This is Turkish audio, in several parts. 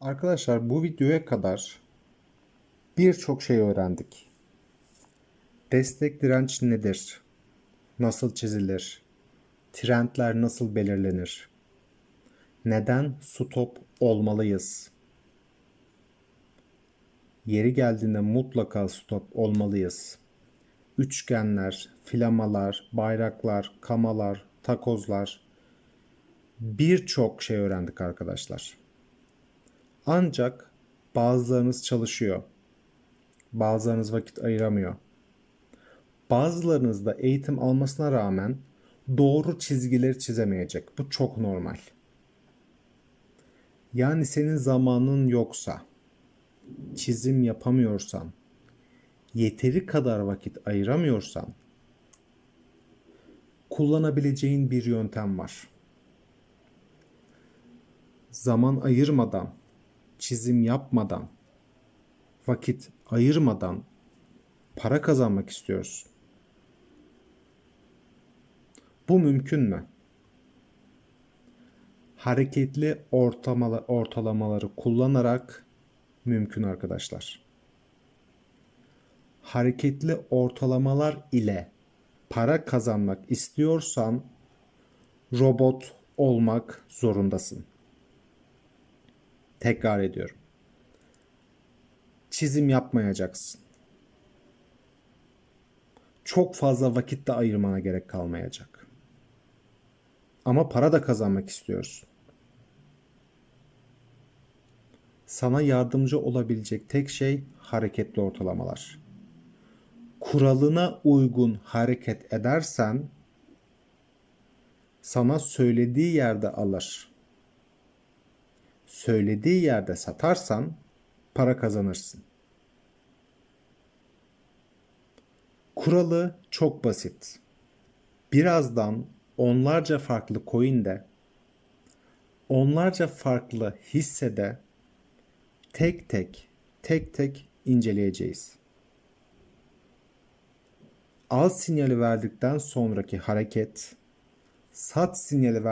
Arkadaşlar bu videoya kadar birçok şey öğrendik. Destek direnç nedir? Nasıl çizilir? Trendler nasıl belirlenir? Neden stop olmalıyız? Yeri geldiğinde mutlaka stop olmalıyız. Üçgenler, flamalar, bayraklar, kamalar, takozlar birçok şey öğrendik arkadaşlar. Ancak bazılarınız çalışıyor. Bazılarınız vakit ayıramıyor. Bazılarınız da eğitim almasına rağmen doğru çizgileri çizemeyecek. Bu çok normal. Yani senin zamanın yoksa, çizim yapamıyorsan, yeteri kadar vakit ayıramıyorsan kullanabileceğin bir yöntem var. Zaman ayırmadan çizim yapmadan, vakit ayırmadan para kazanmak istiyorsun. Bu mümkün mü? Hareketli ortamala- ortalamaları kullanarak mümkün arkadaşlar. Hareketli ortalamalar ile para kazanmak istiyorsan robot olmak zorundasın. Tekrar ediyorum. Çizim yapmayacaksın. Çok fazla vakit de ayırmana gerek kalmayacak. Ama para da kazanmak istiyorsun. Sana yardımcı olabilecek tek şey hareketli ortalamalar. Kuralına uygun hareket edersen sana söylediği yerde alır söylediği yerde satarsan para kazanırsın. Kuralı çok basit. Birazdan onlarca farklı coin'de onlarca farklı hissede tek tek tek tek inceleyeceğiz. Al sinyali verdikten sonraki hareket, sat sinyali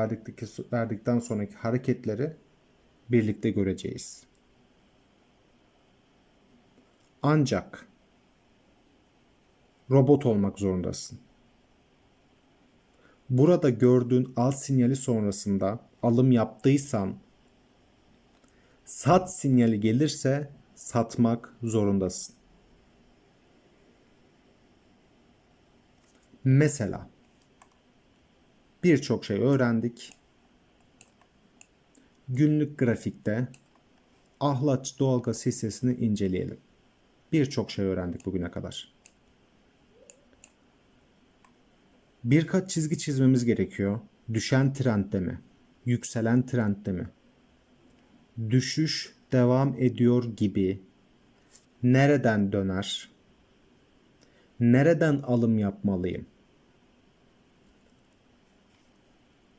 verdikten sonraki hareketleri birlikte göreceğiz. Ancak robot olmak zorundasın. Burada gördüğün al sinyali sonrasında alım yaptıysan sat sinyali gelirse satmak zorundasın. Mesela birçok şey öğrendik günlük grafikte Ahlaç doğalgaz hissesini inceleyelim. Birçok şey öğrendik bugüne kadar. Birkaç çizgi çizmemiz gerekiyor. Düşen trendde mi? Yükselen trendde mi? Düşüş devam ediyor gibi. Nereden döner? Nereden alım yapmalıyım?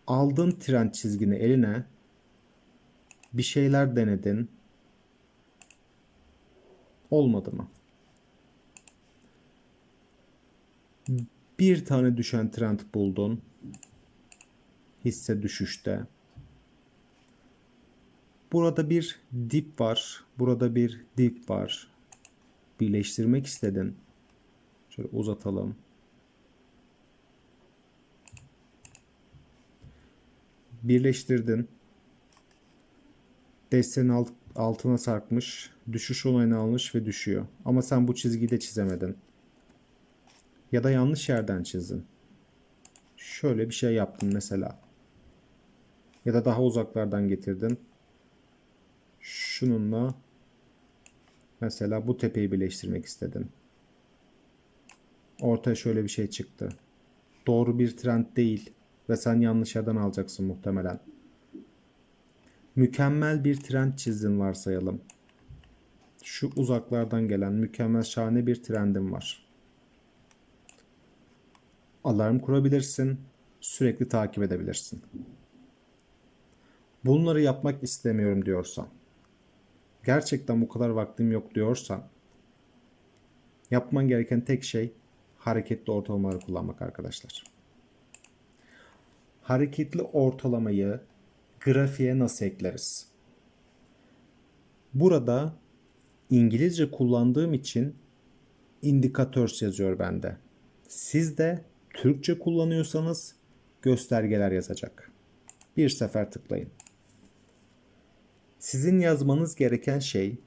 Aldın trend çizgini eline bir şeyler denedin. Olmadı mı? Bir tane düşen trend buldun. Hisse düşüşte. Burada bir dip var. Burada bir dip var. Birleştirmek istedin. Şöyle uzatalım. Birleştirdin desteğin alt, altına sarkmış, düşüş onayını almış ve düşüyor. Ama sen bu çizgiyi de çizemedin. Ya da yanlış yerden çizdin. Şöyle bir şey yaptın mesela. Ya da daha uzaklardan getirdin. Şununla mesela bu tepeyi birleştirmek istedin. Ortaya şöyle bir şey çıktı. Doğru bir trend değil ve sen yanlış yerden alacaksın muhtemelen mükemmel bir trend çizdin varsayalım. Şu uzaklardan gelen mükemmel şahane bir trendim var. Alarm kurabilirsin. Sürekli takip edebilirsin. Bunları yapmak istemiyorum diyorsan, gerçekten bu kadar vaktim yok diyorsan, yapman gereken tek şey hareketli ortalamaları kullanmak arkadaşlar. Hareketli ortalamayı grafiğe nasıl ekleriz? Burada İngilizce kullandığım için indicators yazıyor bende. Siz de Türkçe kullanıyorsanız göstergeler yazacak. Bir sefer tıklayın. Sizin yazmanız gereken şey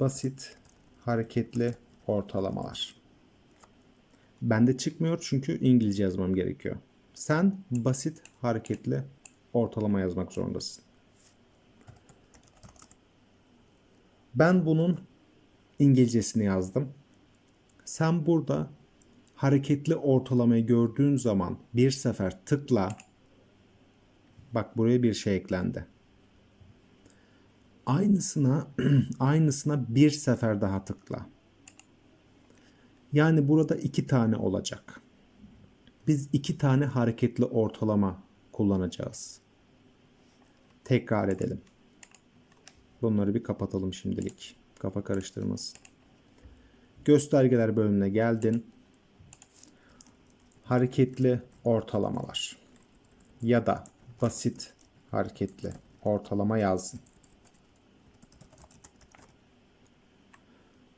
basit, hareketli ortalamalar. Bende çıkmıyor çünkü İngilizce yazmam gerekiyor. Sen basit, hareketli ortalama yazmak zorundasın. Ben bunun İngilizcesini yazdım. Sen burada hareketli ortalamayı gördüğün zaman bir sefer tıkla. Bak buraya bir şey eklendi. Aynısına aynısına bir sefer daha tıkla. Yani burada iki tane olacak. Biz iki tane hareketli ortalama kullanacağız. Tekrar edelim. Bunları bir kapatalım şimdilik. Kafa karıştırmasın. Göstergeler bölümüne geldin. Hareketli ortalamalar ya da basit hareketli ortalama yazdın.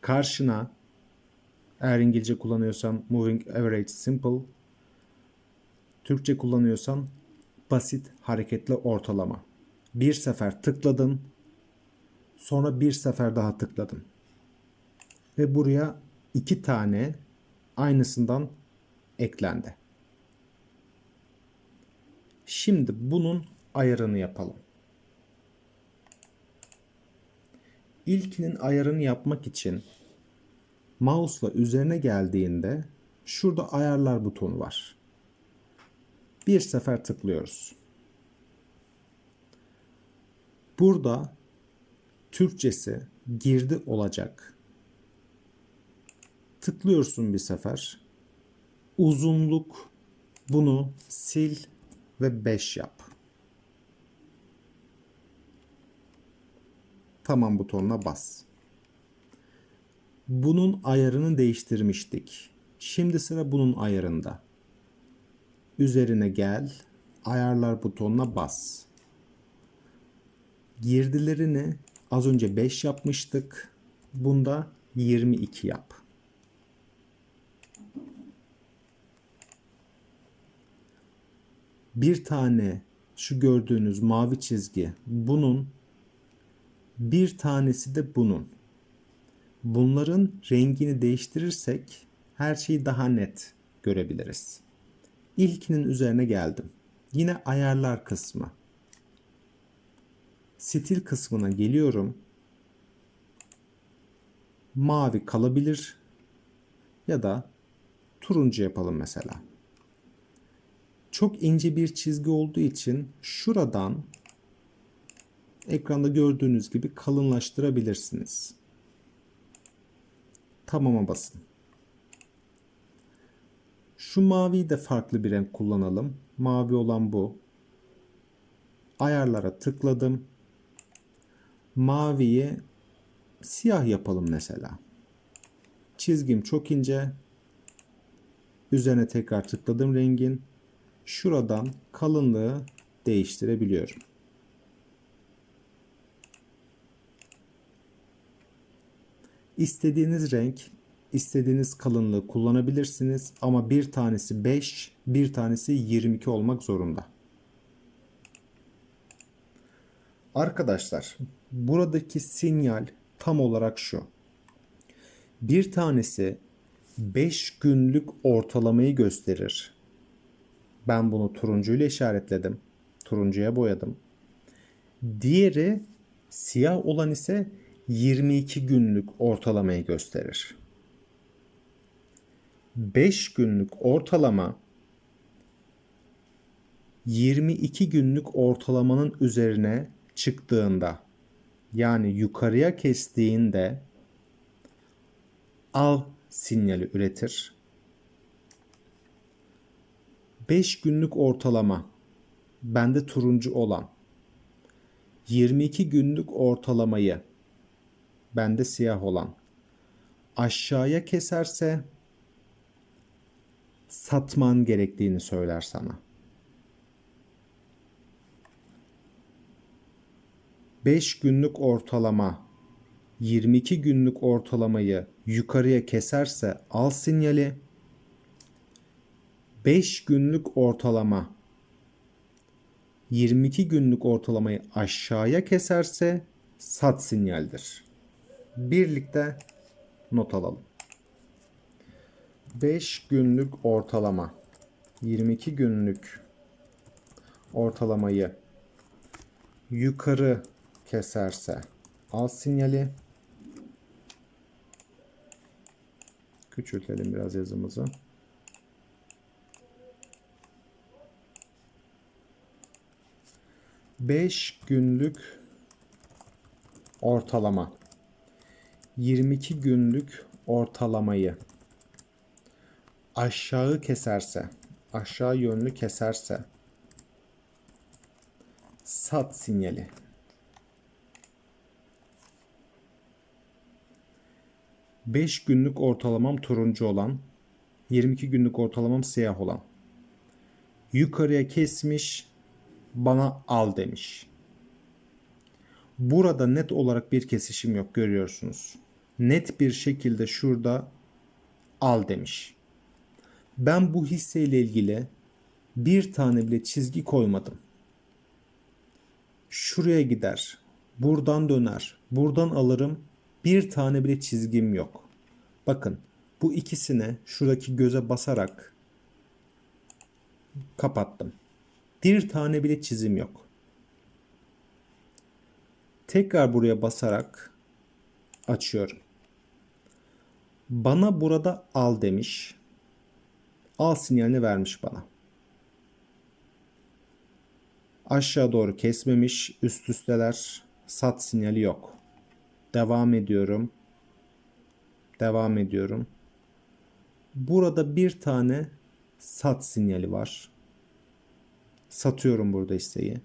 Karşına eğer İngilizce kullanıyorsan moving average simple Türkçe kullanıyorsan basit hareketli ortalama. Bir sefer tıkladın. Sonra bir sefer daha tıkladın. Ve buraya iki tane aynısından eklendi. Şimdi bunun ayarını yapalım. İlkinin ayarını yapmak için mouse'la üzerine geldiğinde şurada ayarlar butonu var. Bir sefer tıklıyoruz. Burada Türkçesi girdi olacak. Tıklıyorsun bir sefer. Uzunluk bunu sil ve 5 yap. Tamam butonuna bas. Bunun ayarını değiştirmiştik. Şimdi sıra bunun ayarında. Üzerine gel. Ayarlar butonuna bas. Girdilerini az önce 5 yapmıştık. Bunda 22 yap. Bir tane şu gördüğünüz mavi çizgi bunun bir tanesi de bunun. Bunların rengini değiştirirsek her şeyi daha net görebiliriz. İlkinin üzerine geldim. Yine ayarlar kısmı. Stil kısmına geliyorum. Mavi kalabilir ya da turuncu yapalım mesela. Çok ince bir çizgi olduğu için şuradan ekranda gördüğünüz gibi kalınlaştırabilirsiniz. Tamama basın. Şu maviyi de farklı bir renk kullanalım. Mavi olan bu. Ayarlara tıkladım. Maviyi siyah yapalım mesela. Çizgim çok ince. Üzerine tekrar tıkladım rengin. Şuradan kalınlığı değiştirebiliyorum. İstediğiniz renk, istediğiniz kalınlığı kullanabilirsiniz ama bir tanesi 5, bir tanesi 22 olmak zorunda. Arkadaşlar, buradaki sinyal tam olarak şu. Bir tanesi 5 günlük ortalamayı gösterir. Ben bunu turuncuyla işaretledim. Turuncuya boyadım. Diğeri siyah olan ise 22 günlük ortalamayı gösterir. 5 günlük ortalama 22 günlük ortalamanın üzerine çıktığında yani yukarıya kestiğinde al sinyali üretir. 5 günlük ortalama bende turuncu olan 22 günlük ortalamayı bende siyah olan aşağıya keserse satman gerektiğini söyler sana. 5 günlük ortalama 22 günlük ortalamayı yukarıya keserse al sinyali. 5 günlük ortalama 22 günlük ortalamayı aşağıya keserse sat sinyaldir. Birlikte not alalım. 5 günlük ortalama 22 günlük ortalamayı yukarı keserse al sinyali. Küçültelim biraz yazımızı. Beş günlük ortalama 22 günlük ortalamayı aşağı keserse, aşağı yönlü keserse sat sinyali. Beş günlük ortalamam turuncu olan, 22 günlük ortalamam siyah olan. Yukarıya kesmiş, bana al demiş. Burada net olarak bir kesişim yok görüyorsunuz. Net bir şekilde şurada al demiş. Ben bu hisseyle ilgili bir tane bile çizgi koymadım. Şuraya gider, buradan döner, buradan alırım. Bir tane bile çizgim yok. Bakın bu ikisine şuradaki göze basarak kapattım. Bir tane bile çizim yok. Tekrar buraya basarak açıyorum. Bana burada al demiş. Al sinyalini vermiş bana. Aşağı doğru kesmemiş. Üst üsteler. Sat sinyali yok. Devam ediyorum. Devam ediyorum. Burada bir tane sat sinyali var. Satıyorum burada hisseyi.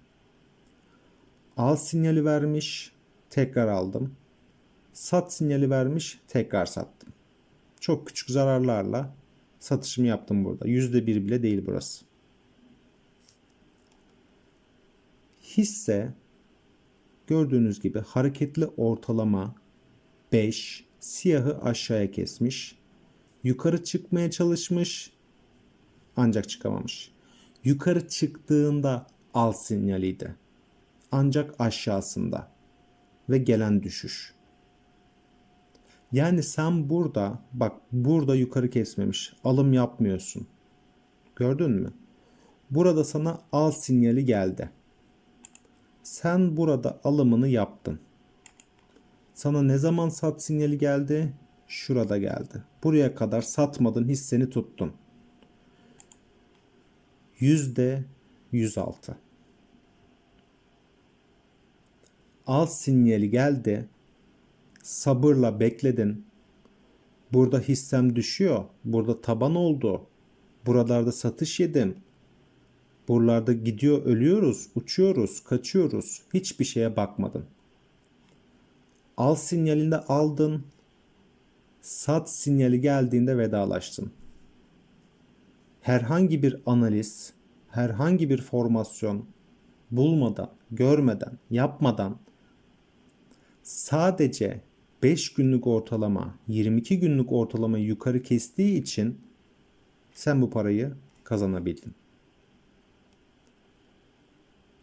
Al sinyali vermiş. Tekrar aldım. Sat sinyali vermiş. Tekrar sattım. Çok küçük zararlarla satışımı yaptım burada. %1 bile değil burası. Hisse gördüğünüz gibi hareketli ortalama 5 siyahı aşağıya kesmiş. Yukarı çıkmaya çalışmış ancak çıkamamış. Yukarı çıktığında al sinyaliydi. Ancak aşağısında ve gelen düşüş. Yani sen burada bak burada yukarı kesmemiş. Alım yapmıyorsun. Gördün mü? Burada sana al sinyali geldi. Sen burada alımını yaptın. Sana ne zaman sat sinyali geldi? Şurada geldi. Buraya kadar satmadın hisseni tuttun. Yüzde 106. Al sinyali geldi. Sabırla bekledin. Burada hissem düşüyor. Burada taban oldu. Buralarda satış yedim. Buralarda gidiyor ölüyoruz, uçuyoruz, kaçıyoruz. Hiçbir şeye bakmadın. Al sinyalinde aldın. Sat sinyali geldiğinde vedalaştın. Herhangi bir analiz, herhangi bir formasyon bulmadan, görmeden, yapmadan sadece 5 günlük ortalama, 22 günlük ortalamayı yukarı kestiği için sen bu parayı kazanabildin.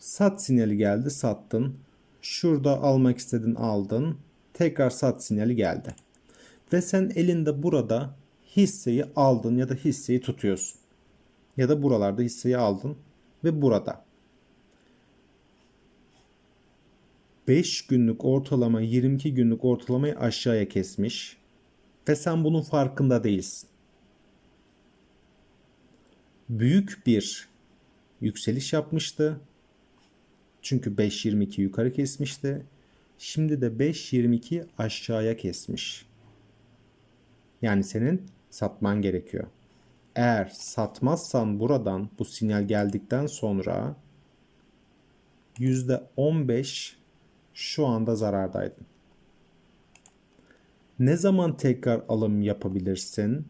Sat sinyali geldi, sattın. Şurada almak istedin, aldın. Tekrar sat sinyali geldi. Ve sen elinde burada hisseyi aldın ya da hisseyi tutuyorsun. Ya da buralarda hisseyi aldın ve burada. 5 günlük ortalama 22 günlük ortalamayı aşağıya kesmiş ve sen bunun farkında değilsin. Büyük bir yükseliş yapmıştı. Çünkü 5.22 yukarı kesmişti. Şimdi de 5.22 aşağıya kesmiş. Yani senin satman gerekiyor. Eğer satmazsan buradan bu sinyal geldikten sonra %15 şu anda zarardaydın. Ne zaman tekrar alım yapabilirsin?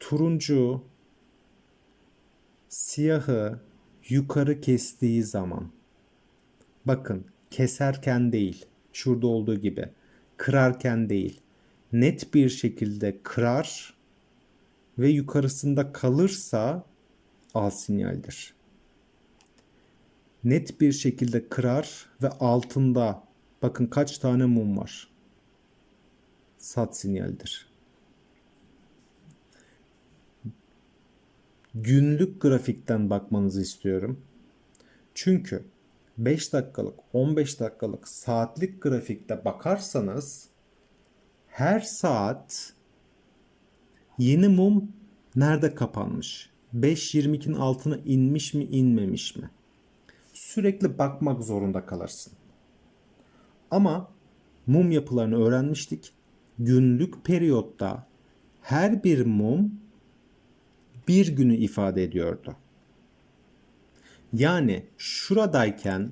Turuncu siyahı yukarı kestiği zaman. Bakın keserken değil. Şurada olduğu gibi. Kırarken değil. Net bir şekilde kırar ve yukarısında kalırsa al sinyaldir. Net bir şekilde kırar ve altında bakın kaç tane mum var. Sat sinyaldir. Günlük grafikten bakmanızı istiyorum. Çünkü 5 dakikalık, 15 dakikalık, saatlik grafikte bakarsanız her saat yeni mum nerede kapanmış? 5.22'nin altına inmiş mi, inmemiş mi? Sürekli bakmak zorunda kalırsın. Ama mum yapılarını öğrenmiştik. Günlük periyotta her bir mum bir günü ifade ediyordu. Yani şuradayken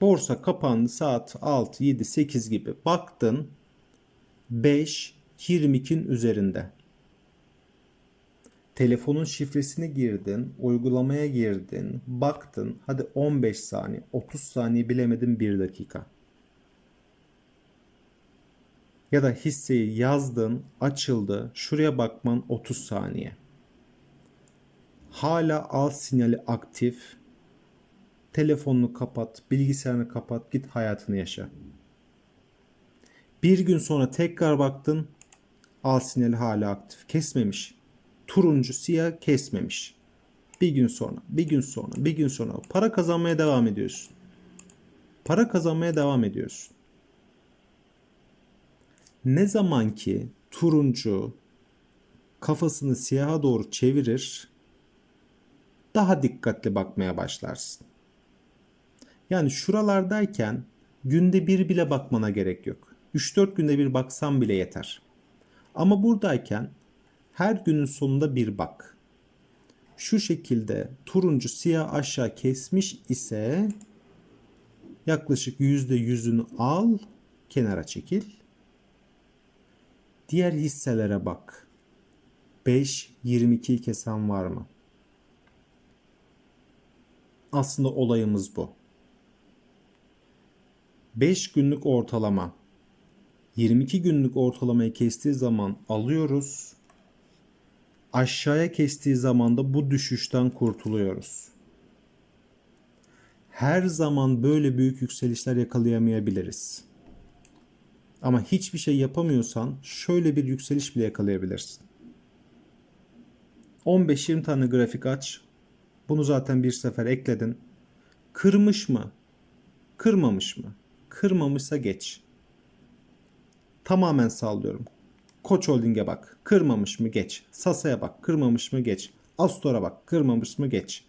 borsa kapandı saat 6, 7, 8 gibi baktın 5, 22'nin üzerinde. Telefonun şifresini girdin, uygulamaya girdin, baktın, hadi 15 saniye, 30 saniye bilemedin 1 dakika. Ya da hisseyi yazdın, açıldı, şuraya bakman 30 saniye. Hala al sinyali aktif. Telefonunu kapat, bilgisayarını kapat, git hayatını yaşa. Bir gün sonra tekrar baktın, al sinyali hala aktif. Kesmemiş. Turuncu siyah kesmemiş. Bir gün sonra, bir gün sonra, bir gün sonra para kazanmaya devam ediyorsun. Para kazanmaya devam ediyorsun. Ne zaman ki turuncu kafasını siyaha doğru çevirir, daha dikkatli bakmaya başlarsın. Yani şuralardayken günde bir bile bakmana gerek yok. 3-4 günde bir baksan bile yeter. Ama buradayken her günün sonunda bir bak. Şu şekilde turuncu siyah aşağı kesmiş ise yaklaşık %100'ünü al, kenara çekil. Diğer hisselere bak. 5 22 kesen var mı? Aslında olayımız bu. 5 günlük ortalama 22 günlük ortalamayı kestiği zaman alıyoruz. Aşağıya kestiği zaman da bu düşüşten kurtuluyoruz. Her zaman böyle büyük yükselişler yakalayamayabiliriz. Ama hiçbir şey yapamıyorsan şöyle bir yükseliş bile yakalayabilirsin. 15-20 tane grafik aç. Bunu zaten bir sefer ekledin. Kırmış mı? Kırmamış mı? Kırmamışsa geç. Tamamen sallıyorum. Koç Holding'e bak. Kırmamış mı geç. Sasa'ya bak. Kırmamış mı geç. Astor'a bak. Kırmamış mı geç.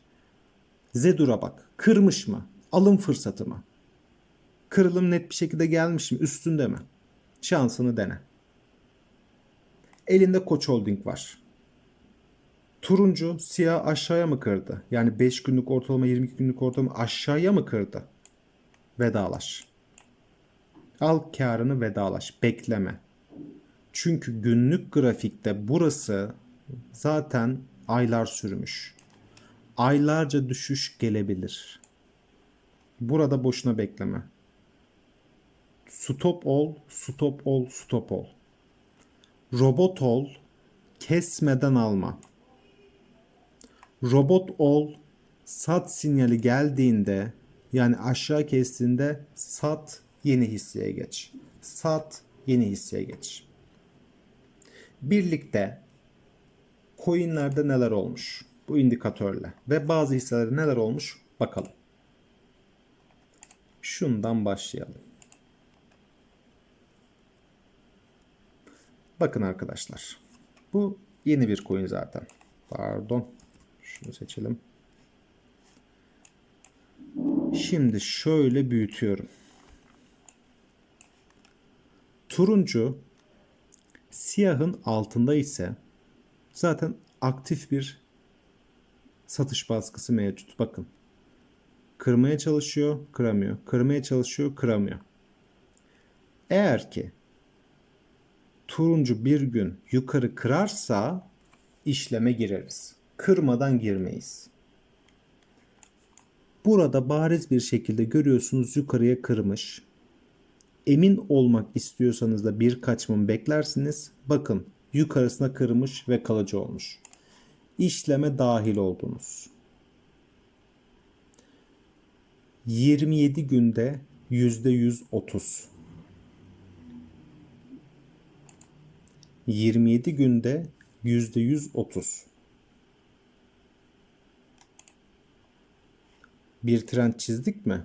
Zedur'a bak. Kırmış mı? Alım fırsatı mı? Kırılım net bir şekilde gelmiş mi? Üstünde mi? Şansını dene. Elinde Koç Holding var. Turuncu siyah aşağıya mı kırdı? Yani 5 günlük ortalama 22 günlük ortalama aşağıya mı kırdı? Vedalaş. Al karını vedalaş. Bekleme. Çünkü günlük grafikte burası zaten aylar sürmüş. Aylarca düşüş gelebilir. Burada boşuna bekleme. Stop ol, stop ol, stop ol. Robot ol, kesmeden alma. Robot ol, sat sinyali geldiğinde yani aşağı kestiğinde sat yeni hisseye geç. Sat yeni hisseye geç. Birlikte coinlerde neler olmuş bu indikatörle ve bazı hisselerde neler olmuş bakalım. Şundan başlayalım. Bakın arkadaşlar. Bu yeni bir coin zaten. Pardon. Şunu seçelim. Şimdi şöyle büyütüyorum. Turuncu siyahın altında ise zaten aktif bir satış baskısı mevcut. Bakın. Kırmaya çalışıyor, kıramıyor. Kırmaya çalışıyor, kıramıyor. Eğer ki turuncu bir gün yukarı kırarsa işleme gireriz. Kırmadan girmeyiz. Burada bariz bir şekilde görüyorsunuz yukarıya kırmış. Emin olmak istiyorsanız da birkaç mum beklersiniz. Bakın yukarısına kırmış ve kalıcı olmuş. İşleme dahil oldunuz. 27 günde %130. 27 günde %130. Bir trend çizdik mi?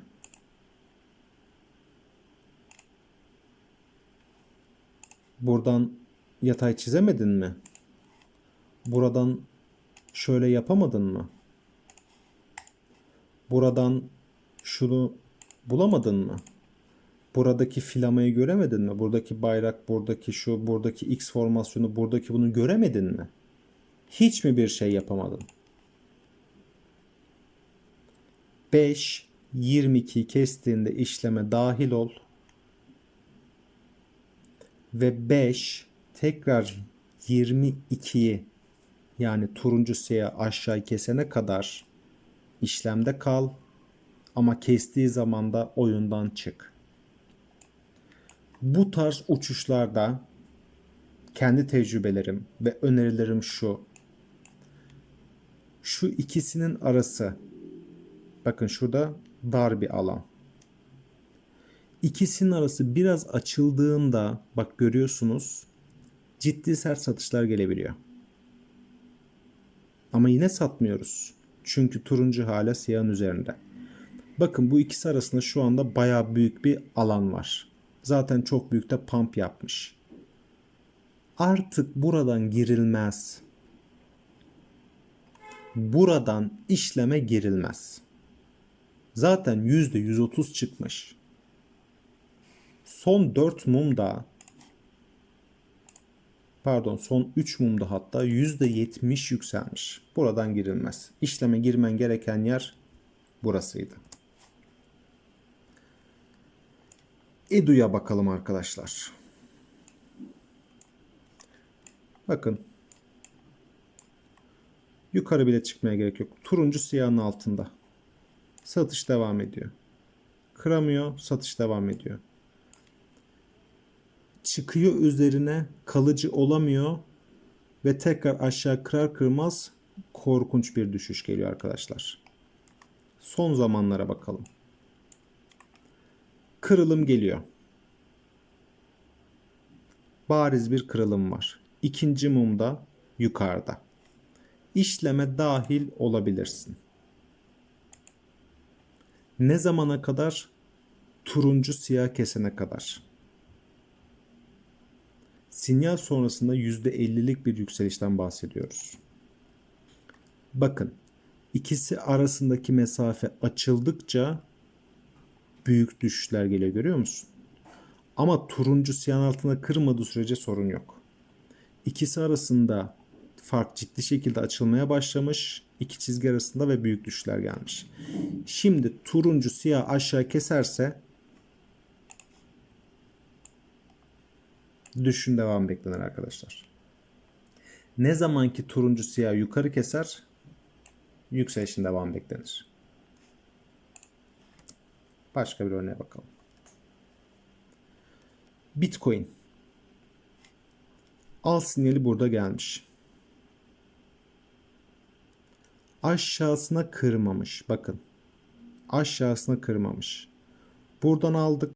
Buradan yatay çizemedin mi? Buradan şöyle yapamadın mı? Buradan şunu bulamadın mı? Buradaki filamayı göremedin mi? Buradaki bayrak, buradaki şu, buradaki X formasyonu, buradaki bunu göremedin mi? Hiç mi bir şey yapamadın? 5 22 kestiğinde işleme dahil ol ve 5 tekrar 22'yi yani turuncu siyah aşağı kesene kadar işlemde kal ama kestiği zaman da oyundan çık. Bu tarz uçuşlarda kendi tecrübelerim ve önerilerim şu. Şu ikisinin arası bakın şurada dar bir alan. İkisinin arası biraz açıldığında bak görüyorsunuz ciddi sert satışlar gelebiliyor. Ama yine satmıyoruz. Çünkü turuncu hala siyahın üzerinde. Bakın bu ikisi arasında şu anda baya büyük bir alan var. Zaten çok büyük de pump yapmış. Artık buradan girilmez. Buradan işleme girilmez. Zaten %130 çıkmış. Son 4 mum da pardon son 3 mumda hatta %70 yükselmiş. Buradan girilmez. İşleme girmen gereken yer burasıydı. Edu'ya bakalım arkadaşlar. Bakın. Yukarı bile çıkmaya gerek yok. Turuncu siyahın altında. Satış devam ediyor. Kıramıyor, satış devam ediyor. Çıkıyor üzerine kalıcı olamıyor ve tekrar aşağı kırar kırmaz korkunç bir düşüş geliyor arkadaşlar. Son zamanlara bakalım. Kırılım geliyor. Bariz bir kırılım var. İkinci mumda yukarıda. İşleme dahil olabilirsin. Ne zamana kadar? Turuncu siyah kesene kadar. Sinyal sonrasında %50'lik bir yükselişten bahsediyoruz. Bakın ikisi arasındaki mesafe açıldıkça büyük düşüşler geliyor görüyor musun? Ama turuncu siyahın altında kırmadığı sürece sorun yok. İkisi arasında fark ciddi şekilde açılmaya başlamış. İki çizgi arasında ve büyük düşüşler gelmiş. Şimdi turuncu siyah aşağı keserse düşün devam beklenir arkadaşlar. Ne zaman ki turuncu siyah yukarı keser yükselişin devam beklenir. Başka bir örneğe bakalım. Bitcoin. Al sinyali burada gelmiş. Aşağısına kırmamış. Bakın. Aşağısına kırmamış. Buradan aldık.